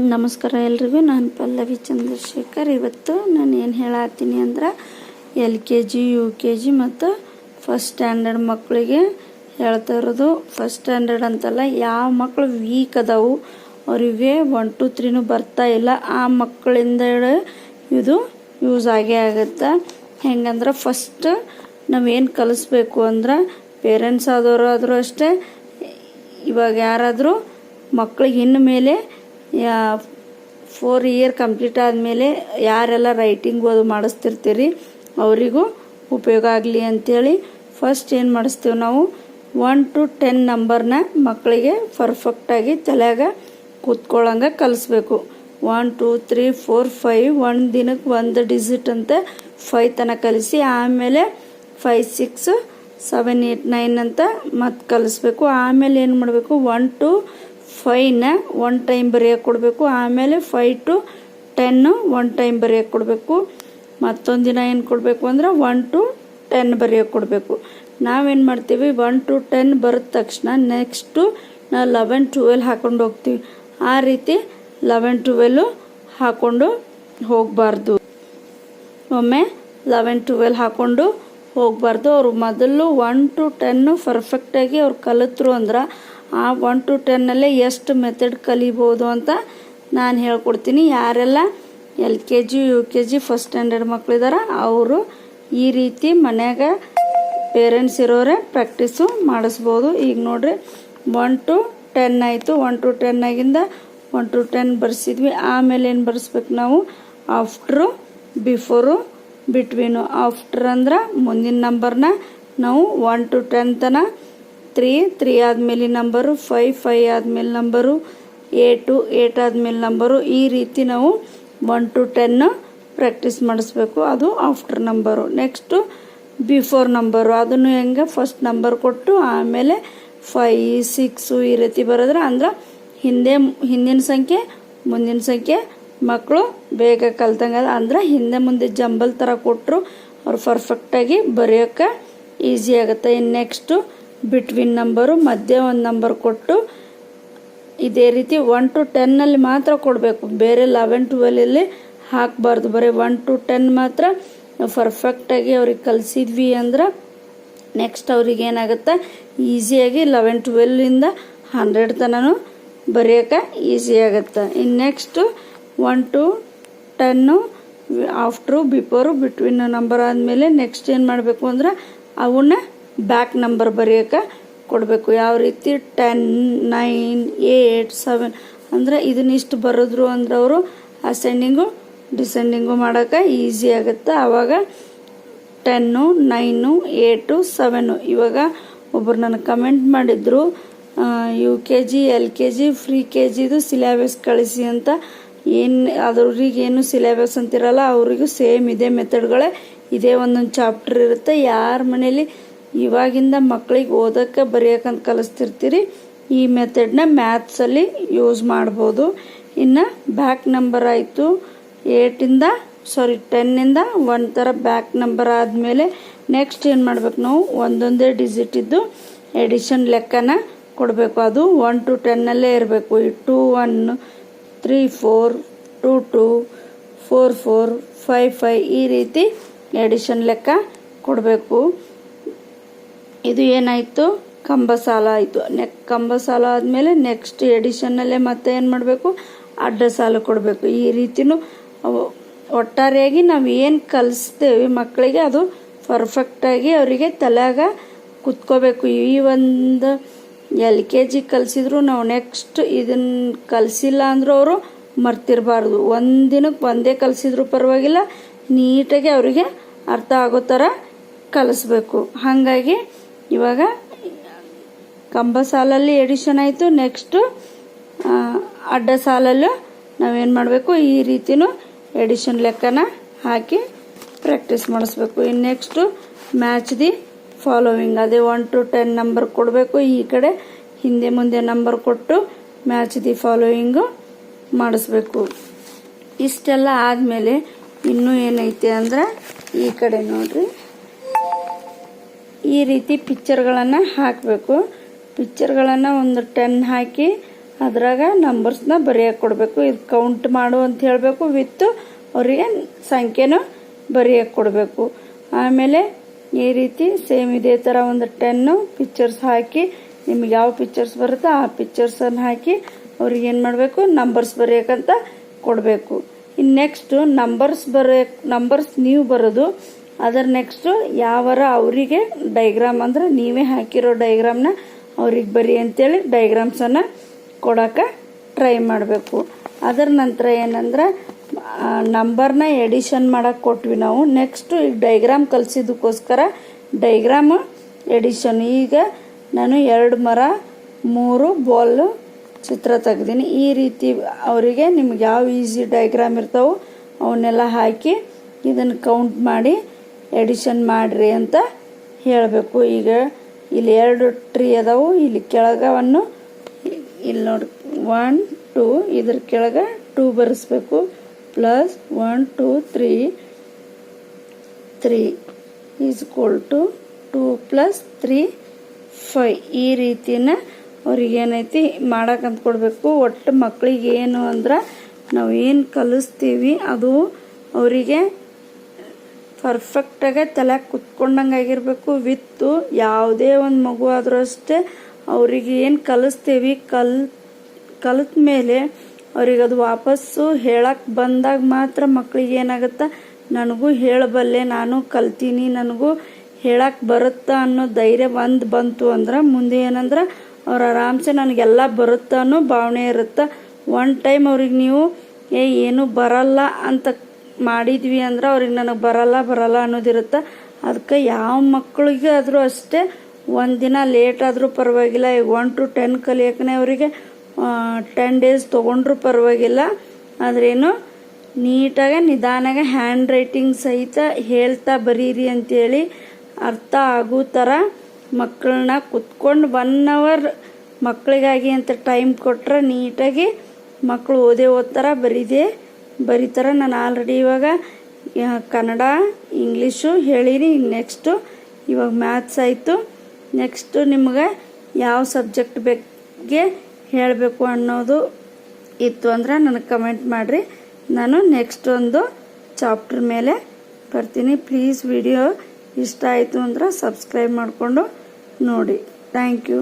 ನಮಸ್ಕಾರ ಎಲ್ರಿಗೂ. ನಾನು ಪಲ್ಲವಿ ಚಂದ್ರಶೇಖರ್. ಇವತ್ತು ನಾನು ಏನು ಹೇಳತ್ತೀನಿ ಅಂದ್ರೆ L K G, U K G ಮತ್ತು ಫಸ್ಟ್ ಸ್ಟ್ಯಾಂಡರ್ಡ್ ಮಕ್ಕಳಿಗೆ ಹೇಳ್ತಾ ಇರೋದು. ಫಸ್ಟ್ ಸ್ಟ್ಯಾಂಡರ್ಡ್ ಅಂತಲ್ಲ ಯಾವ ಮಕ್ಕಳು ವೀಕ್ ಅದಾವು, ಅವರಿಗೆ ಒನ್ ಟು ತ್ರೀನೂ ಬರ್ತಾ ಇಲ್ಲ. ಆ ಮಕ್ಕಳಿಂದ ಇದು ಯೂಸ್ ಆಗೇ ಆಗುತ್ತೆ. ಹೆಂಗಂದ್ರೆ ಫಸ್ಟ್ ನಾವೇನು ಕಲಿಸ್ಬೇಕು ಅಂದ್ರೆ ಪೇರೆಂಟ್ಸ್ ಆದವರು ಆದರೂ ಅಷ್ಟೇ, ಇವಾಗ ಯಾರಾದರೂ ಮಕ್ಕಳಿಗೆ ಇನ್ನು ಮೇಲೆ ಯಾ ಫೋರ್ ಇಯರ್ ಕಂಪ್ಲೀಟ್ ಆದಮೇಲೆ ಯಾರೆಲ್ಲ ರೈಟಿಂಗ್ ಓದು ಮಾಡಿಸ್ತಿರ್ತೀರಿ, ಅವರಿಗೂ ಉಪಯೋಗ ಆಗಲಿ ಅಂಥೇಳಿ ಫಸ್ಟ್ ಏನು ಮಾಡಿಸ್ತೀವಿ ನಾವು ಒನ್ ಟು ಟೆನ್ ನಂಬರ್ನ ಮಕ್ಕಳಿಗೆ ಪರ್ಫೆಕ್ಟಾಗಿ ತಲೆಯಾಗ ಕೂತ್ಕೊಳ್ಳಂಗೆ ಕಲಿಸ್ಬೇಕು. One two three four five ಒಂದು ದಿನಕ್ಕೆ ಒಂದು ಡಿಜಿಟ್ ಅಂತ ಫೈವ್ ತನಕ ಕಲಿಸಿ ಆಮೇಲೆ five six seven eight nine ಅಂತ ಮತ್ತೆ ಕಲಿಸ್ಬೇಕು. ಆಮೇಲೆ ಏನು ಮಾಡಬೇಕು ಒನ್ ಟು ಫೈವ್ನ ಒನ್ ಟೈಮ್ ಬರೆಯೋಕೆ ಕೊಡಬೇಕು. ಆಮೇಲೆ five to ten one time ಬರೆಯೋಕೆ ಕೊಡಬೇಕು. ಮತ್ತೊಂದು ದಿನ ಏನು ಕೊಡಬೇಕು ಅಂದ್ರೆ ಒನ್ ಟು ಟೆನ್ ಬರೆಯೋಕೆ ಕೊಡಬೇಕು. ನಾವೇನು ಮಾಡ್ತೀವಿ? ಒನ್ ಟು ಟೆನ್ ಬರೆದ ತಕ್ಷಣ ನೆಕ್ಸ್ಟು ನಾವು ಲೆವೆನ್ ಟ್ವೆಲ್ ಹಾಕೊಂಡು ಹೋಗ್ತೀವಿ. ಆ ರೀತಿ ಲೆವೆನ್ ಟ್ವೆಲ್ಲು ಹಾಕೊಂಡು ಹೋಗಬಾರ್ದು. ಒಮ್ಮೆ ಲೆವೆನ್ ಟ್ವೆಲ್ ಹಾಕೊಂಡು ಹೋಗಬಾರ್ದು. ಅವರು ಮೊದಲು ಒನ್ ಟು ಟೆನ್ನು ಪರ್ಫೆಕ್ಟಾಗಿ ಅವ್ರು ಕಲಿತರು ಅಂದ್ರೆ ಆ ಒನ್ ಟು ಟೆನ್ನಲ್ಲೇ ಎಷ್ಟು ಮೆಥಡ್ ಕಲಿಬೋದು ಅಂತ ನಾನು ಹೇಳ್ಕೊಡ್ತೀನಿ. ಯಾರೆಲ್ಲ L K G, U K G first standard ಮಕ್ಕಳಿದಾರ ಅವರು ಈ ರೀತಿ ಮನ್ಯಾಗ ಪೇರೆಂಟ್ಸ್ ಇರೋರೆ ಪ್ರಾಕ್ಟೀಸು ಮಾಡಿಸ್ಬೋದು. ಈಗ ನೋಡ್ರಿ ಒನ್ ಟು ಟೆನ್ ಆಯಿತು. ಒನ್ ಟು ಟೆನ್ ಆಗಿಂದ ಒನ್ ಟು ಟೆನ್ ಬರ್ಸಿದ್ವಿ. ಆಮೇಲೆ ಏನು ಬರ್ಸ್ಬೇಕು ನಾವು? ಆಫ್ಟ್ರು ಬಿಫೋರು ಬಿಟ್ವೀನು ಆಫ್ಟರ್ ಅಂದ್ರೆ ಮುಂದಿನ ನಂಬರ್ನ ನಾವು ಒನ್ ಟು ಟೆನ್ ತನ ತ್ರೀ ತ್ರೀ ಆದಮೇಲೆ ನಂಬರು ಫೈ ಫೈ ಆದಮೇಲೆ ನಂಬರು ಏಟು ಏಟ್ ಆದಮೇಲೆ ನಂಬರು ಈ ರೀತಿ ನಾವು ಒನ್ ಟು ಟೆನ್ ಪ್ರಾಕ್ಟೀಸ್ ಮಾಡಿಸ್ಬೇಕು. ಅದು after number next before number ಅದನ್ನು ಹೆಂಗೆ? ಫಸ್ಟ್ ನಂಬರ್ ಕೊಟ್ಟು ಆಮೇಲೆ ಫೈ ಸಿಕ್ಸು ಈ ರೀತಿ ಬರೋದ್ರೆ ಅಂದ್ರೆ ಹಿಂದೆ, ಹಿಂದಿನ ಸಂಖ್ಯೆ, ಮುಂದಿನ ಸಂಖ್ಯೆ ಮಕ್ಕಳು ಬೇಗ ಕಲ್ತಂಗೆ ಅಂದ್ರೆ ಹಿಂದೆ ಮುಂದೆ ಜಂಬಲ್ ಥರ ಕೊಟ್ಟರು ಅವ್ರು ಪರ್ಫೆಕ್ಟಾಗಿ ಬರೆಯೋಕ್ಕೆ ಈಸಿ ಆಗುತ್ತೆ. ಇನ್ನು ನೆಕ್ಸ್ಟು ಬಿಟ್ವೀನ್ ನಂಬರು ಮಧ್ಯೆ ಒಂದು ನಂಬರ್ ಕೊಟ್ಟು ಇದೇ ರೀತಿ ಒನ್ ಟು ಟೆನ್ನಲ್ಲಿ ಮಾತ್ರ ಕೊಡಬೇಕು. ಬೇರೆ ಲೆವೆನ್ ಟ್ವೆಲಲ್ಲಿ ಹಾಕಬಾರ್ದು. ಬರೀ ಒನ್ ಟು ಟೆನ್ ಮಾತ್ರ ಪರ್ಫೆಕ್ಟಾಗಿ ಅವ್ರಿಗೆ ಕಲಿಸಿದ್ವಿ ಅಂದ್ರೆ ನೆಕ್ಸ್ಟ್ ಅವ್ರಿಗೆ ಏನಾಗುತ್ತೆ? ಈಸಿಯಾಗಿ ಲೆವೆನ್ ಟ್ವೆಲ್ಲಿಂದ ಹಂಡ್ರೆಡ್ ತನೂ ಬರೆಯೋಕೆ ಈಸಿ ಆಗುತ್ತೆ. ಇನ್ನು next one to ten after before between number ಆದಮೇಲೆ ನೆಕ್ಸ್ಟ್ ಏನು ಮಾಡಬೇಕು ಅಂದ್ರೆ ಅವನ್ನ ಬ್ಯಾಕ್ ನಂಬರ್ ಬರೆಯೋಕೆ ಕೊಡಬೇಕು. ಯಾವ ರೀತಿ? ಟೆನ್ ನೈನ್ ಏಯ್ಟ್ ಸೆವೆನ್ ಅಂದರೆ ಇದನ್ನಿಷ್ಟು ಬರೆದ್ರು ಅಂದ್ರೆ ಅವರು ಅಸೆಂಡಿಂಗು ಡಿಸೆಂಡಿಂಗು ಮಾಡೋಕ್ಕೆ ಈಸಿ ಆಗುತ್ತೆ. ಆವಾಗ ಟೆನ್ನು ನೈನು ಏಟು ಸೆವೆನು ಇವಾಗ ಒಬ್ಬರು ನನಗೆ ಕಮೆಂಟ್ ಮಾಡಿದ್ರು U K G L K G pre K ಜಿದು ಸಿಲೆಬಸ್ ಕಳಿಸಿ ಅಂತ. ಏನು ಅದ್ರಿಗೆ ಏನು ಸಿಲೆಬಸ್ ಅಂತಿರಲ್ಲ, ಅವರಿಗೂ ಸೇಮ್ ಇದೇ ಮೆಥಡ್ಗಳೇ ಇದೇ ಒಂದೊಂದು ಚಾಪ್ಟರ್ ಇರುತ್ತೆ. ಯಾರ ಮನೇಲಿ ಇವಾಗಿಂದ ಮಕ್ಕಳಿಗೆ ಓದೋಕ್ಕೆ ಬರೆಯೋಕ್ಕಂತ ಕಲಿಸ್ತಿರ್ತೀರಿ. ಈ ಮೆಥಡ್ನ ಮ್ಯಾಥ್ಸಲ್ಲಿ ಯೂಸ್ ಮಾಡ್ಬೋದು. ಇನ್ನು ಬ್ಯಾಕ್ ನಂಬರ್ ಆಯಿತು. ಏಟಿಂದ ಸಾರಿ ಟೆನ್ನಿಂದ ಒಂದು ಥರ ಬ್ಯಾಕ್ ನಂಬರ್ ಆದಮೇಲೆ ನೆಕ್ಸ್ಟ್ ಏನು ಮಾಡ್ಬೇಕು ನಾವು? ಒಂದೊಂದೇ ಡಿಜಿಟ್ ಇದ್ದು ಎಡಿಷನ್ ಲೆಕ್ಕನ ಕೊಡಬೇಕು. ಅದು ಒನ್ ಟು ಟೆನ್ನಲ್ಲೇ ಇರಬೇಕು. ಈ two one three four two two four four five five ಈ ರೀತಿ ಎಡಿಷನ್ ಲೆಕ್ಕ ಕೊಡಬೇಕು. ಇದು ಏನಾಯಿತು? ಕಂಬ ಸಾಲ ಆಯಿತು. ನೆಕ್ ಕಂಬ ಸಾಲ ಆದಮೇಲೆ ನೆಕ್ಸ್ಟ್ ಎಡಿಷನ್ನಲ್ಲೇ ಮತ್ತೆ ಏನು ಮಾಡಬೇಕು? ಅಡ್ಡ ಸಾಲ ಕೊಡಬೇಕು. ಈ ರೀತಿನೂ ಒಟ್ಟಾರೆಯಾಗಿ ನಾವು ಏನು ಕಲಿಸ್ತೇವೆ ಮಕ್ಕಳಿಗೆ ಅದು ಪರ್ಫೆಕ್ಟಾಗಿ ಅವರಿಗೆ ತಲೆಯಾಗ ಕುತ್ಕೋಬೇಕು. ಈ ಒಂದು ಎಲ್ ಕೆ ಜಿ ಕಲಿಸಿದ್ರು ನಾವು ನೆಕ್ಸ್ಟ್ ಇದನ್ನು ಕಲಿಸಿಲ್ಲ ಅಂದರೂ ಅವರು ಮರ್ತಿರಬಾರ್ದು. ಒಂದಿನಕ್ಕೆ ದಿನಕ್ಕೆ ಒಂದೇ ಕಲಿಸಿದ್ರು ಪರವಾಗಿಲ್ಲ, ನೀಟಾಗಿ ಅವರಿಗೆ ಅರ್ಥ ಆಗೋ ಥರ ಕಲಿಸ್ಬೇಕು. ಹಾಗಾಗಿ ಇವಾಗ ಕಂಬ ಸಾಲಲ್ಲಿ ಎಡಿಷನ್ ಆಯಿತು. ನೆಕ್ಸ್ಟು ಅಡ್ಡ ಸಾಲಲ್ಲೂ ನಾವೇನು ಮಾಡಬೇಕು? ಈ ರೀತಿನೂ ಎಡಿಷನ್ ಲೆಕ್ಕನ ಹಾಕಿ ಪ್ರಾಕ್ಟೀಸ್ ಮಾಡಿಸ್ಬೇಕು. ಇನ್ನು ನೆಕ್ಸ್ಟು ಮ್ಯಾಚ್ ದಿ ಫಾಲೋವಿಂಗ್ ಅದೇ ಒನ್ ಟು ಟೆನ್ ನಂಬರ್ ಕೊಡಬೇಕು. ಈ ಕಡೆ ಹಿಂದೆ ಮುಂದೆ ನಂಬರ್ ಕೊಟ್ಟು ಮ್ಯಾಚ್ ದಿ ಫಾಲೋವಿಂಗು ಮಾಡಿಸ್ಬೇಕು. ಇಷ್ಟೆಲ್ಲ ಆದಮೇಲೆ ಇನ್ನೂ ಏನೈತೆ ಅಂದ್ರೆ ಈ ಕಡೆ ನೋಡ್ರಿ. ಈ ರೀತಿ ಪಿಕ್ಚರ್ಗಳನ್ನು ಹಾಕಬೇಕು. ಪಿಕ್ಚರ್ಗಳನ್ನು ಒಂದು ಟೆನ್ ಹಾಕಿ ಅದ್ರಾಗ ನಂಬರ್ಸ್ನ ಬರೆಯೋಕೆ ಕೊಡಬೇಕು. ಇದು ಕೌಂಟ್ ಮಾಡು ಅಂತ ಹೇಳಬೇಕು. ವಿತ್ ಅವರಿಗೆ ಸಂಖ್ಯೆನೂ ಬರೆಯೋಕೆ ಕೊಡಬೇಕು. ಆಮೇಲೆ ಈ ರೀತಿ ಸೇಮ್ ಇದೇ ಥರ ಒಂದು ಟೆನ್ನು ಪಿಕ್ಚರ್ಸ್ ಹಾಕಿ ನಿಮ್ಗೆ ಯಾವ ಪಿಕ್ಚರ್ಸ್ ಬರುತ್ತೋ ಆ ಪಿಕ್ಚರ್ಸನ್ನು ಹಾಕಿ ಅವ್ರಿಗೆ ಏನು ಮಾಡಬೇಕು? ನಂಬರ್ಸ್ ಬರೆಯೋಕ್ಕಂತ ಕೊಡಬೇಕು. ಇನ್ನು ನೆಕ್ಸ್ಟು ನಂಬರ್ಸ್ ಬರೆಯ ನಂಬರ್ಸ್ ನೀವು ಬರೋದು ಅದರ ನೆಕ್ಸ್ಟು ಯಾವರ ಅವರಿಗೆ ಡೈಗ್ರಾಮ್ ಅಂದ್ರೆ ನೀವೇ ಹಾಕಿರೋ ಡೈಗ್ರಾಮ್ನ ಅವ್ರಿಗೆ ಬರಿ ಅಂತೇಳಿ ಡೈಗ್ರಾಮ್ಸನ್ನು ಕೊಡೋಕೆ ಟ್ರೈ ಮಾಡಬೇಕು. ಅದರ ನಂತರ ಏನಂದ್ರೆ ನಂಬರ್ನ ಎಡಿಷನ್ ಮಾಡೋಕ್ಕೆ ಕೊಟ್ವಿ ನಾವು. ನೆಕ್ಸ್ಟು ಈಗ ಡೈಗ್ರಾಮ್ ಕಲಿಸಿದ್ದಕ್ಕೋಸ್ಕರ ಡೈಗ್ರಾಮ್ ಎಡಿಷನ್ ಈಗ ನಾನು ಎರಡು ಮರ, ಮೂರು ಬಾಲ್ ಚಿತ್ರ ತೆಗ್ದೀನಿ. ಈ ರೀತಿ ಅವರಿಗೆ ನಿಮ್ಗೆ ಯಾವ ಈಸಿ ಡೈಗ್ರಾಮ್ ಇರ್ತಾವೋ ಅವನ್ನೆಲ್ಲ ಹಾಕಿ ಇದನ್ನು ಕೌಂಟ್ ಮಾಡಿ ಎಡಿಷನ್ ಮಾಡಿರಿ ಅಂತ ಹೇಳಬೇಕು. ಈಗ ಇಲ್ಲಿ ಎರಡು ಟ್ರೀ ಅದಾವು. ಇಲ್ಲಿ ಕೆಳಗವನ್ನು ಇಲ್ಲಿ ನೋಡಿ. ಒನ್ ಟೂ ಇದ್ರ ಕೆಳಗೆ two ಬರೆಸ್ಬೇಕು. Plus one two three three is equal to two plus three five ಈ ರೀತಿನ ಅವ್ರಿಗೆ ಏನೈತಿ ಮಾಡಕ್ಕಂತ ಕೊಡಬೇಕು. ಒಟ್ಟು ಮಕ್ಕಳಿಗೆ ಏನು ಅಂದ್ರೆ ನಾವು ಏನು ಕಲಿಸ್ತೀವಿ ಅದು ಅವರಿಗೆ ಪರ್ಫೆಕ್ಟಾಗಿ ತಲೆ ಕುತ್ಕೊಂಡಂಗೆ ಆಗಿರಬೇಕು, ವಿತ್ತು ಯಾವುದೇ ಒಂದು ಮಗು ಆದರೂ ಅಷ್ಟೇ ಅವರಿಗೆ ಏನು ಕಲಿಸ್ತೀವಿ, ಕಲ್, ಕಲಿತ ಮೇಲೆ ಅವ್ರಿಗೆ ಅದು ವಾಪಸ್ಸು ಹೇಳಕ್ಕೆ ಬಂದಾಗ ಮಾತ್ರ ಮಕ್ಕಳಿಗೆ ಏನಾಗುತ್ತೆ, ನನಗೂ ಹೇಳಬಲ್ಲೆ, ನಾನು ಕಲ್ತೀನಿ, ನನಗೂ ಹೇಳಕ್ಕೆ ಬರುತ್ತೆ ಅನ್ನೋ ಧೈರ್ಯ ಒಂದು ಬಂತು ಅಂದ್ರೆ, ಮುಂದೆ ಏನಂದ್ರೆ ಅವ್ರು ಆರಾಮ್ಸೆ ನನಗೆಲ್ಲ ಬರುತ್ತಾ ಅನ್ನೋ ಭಾವನೆ ಇರುತ್ತೆ. ಒನ್ ಟೈಮ್ ಅವ್ರಿಗೆ ನೀವು, ಏ, ಏನು ಬರಲ್ಲ ಅಂತ ಮಾಡಿದ್ವಿ ಅಂದ್ರೆ ಅವ್ರಿಗೆ ನನಗೆ ಬರಲ್ಲ ಬರಲ್ಲ ಅನ್ನೋದಿರುತ್ತೆ. ಅದಕ್ಕೆ ಯಾವ ಮಕ್ಕಳಿಗೆ ಆದರೂ ಅಷ್ಟೇ ಒಂದಿನ ಲೇಟ್ ಆದರೂ ಪರವಾಗಿಲ್ಲ, ಈಗ ಒನ್ ಟು ಟೆನ್ ಕಲಿಯೋಕೆ ಅವರಿಗೆ ಟೆನ್ ಡೇಸ್ ತೊಗೊಂಡ್ರೂ ಪರವಾಗಿಲ್ಲ. ಆದ್ರೇನು ನೀಟಾಗಿ, ನಿಧಾನಾಗೆ ಹ್ಯಾಂಡ್ ರೈಟಿಂಗ್ ಸಹಿತ ಹೇಳ್ತಾ ಬರೀರಿ ಅಂತೇಳಿ ಅರ್ಥ ಆಗೋ ಥರ ಮಕ್ಕಳನ್ನ ಕುತ್ಕೊಂಡು ಒನ್ ಅವರ್ ಮಕ್ಕಳಿಗಾಗಿ ಅಂತ ಟೈಮ್ ಕೊಟ್ಟರೆ ನೀಟಾಗಿ ಮಕ್ಕಳು ಓದೇ ಓದ್ತಾರ ಬರೀದೇ ಬರೀತಾರ. ನಾನು ಆಲ್ರೆಡಿ ಇವಾಗ ಕನ್ನಡ ಇಂಗ್ಲೀಷು ಹೇಳಿರಿ ನೆಕ್ಸ್ಟು ಇವಾಗ ಮ್ಯಾಥ್ಸ್ ಆಯಿತು. ನೆಕ್ಸ್ಟು ನಿಮ್ಗೆ ಯಾವ ಸಬ್ಜೆಕ್ಟ್ ಬಗ್ಗೆ ಹೇಳಬೇಕು ಅನ್ನೋದು ಇತ್ತು ಅಂದ್ರೆ ನನಗೆ ಕಮೆಂಟ್ ಮಾಡಿರಿ. ನಾನು ನೆಕ್ಸ್ಟ್ ಒಂದು ಚಾಪ್ಟರ್ ಮೇಲೆ ಬರ್ತೀನಿ. ಪ್ಲೀಸ್ ವಿಡಿಯೋ ಇಷ್ಟ ಆಯಿತು ಅಂದ್ರೆ ಸಬ್ಸ್ಕ್ರೈಬ್ ಮಾಡಿಕೊಂಡು ನೋಡಿ. Thank you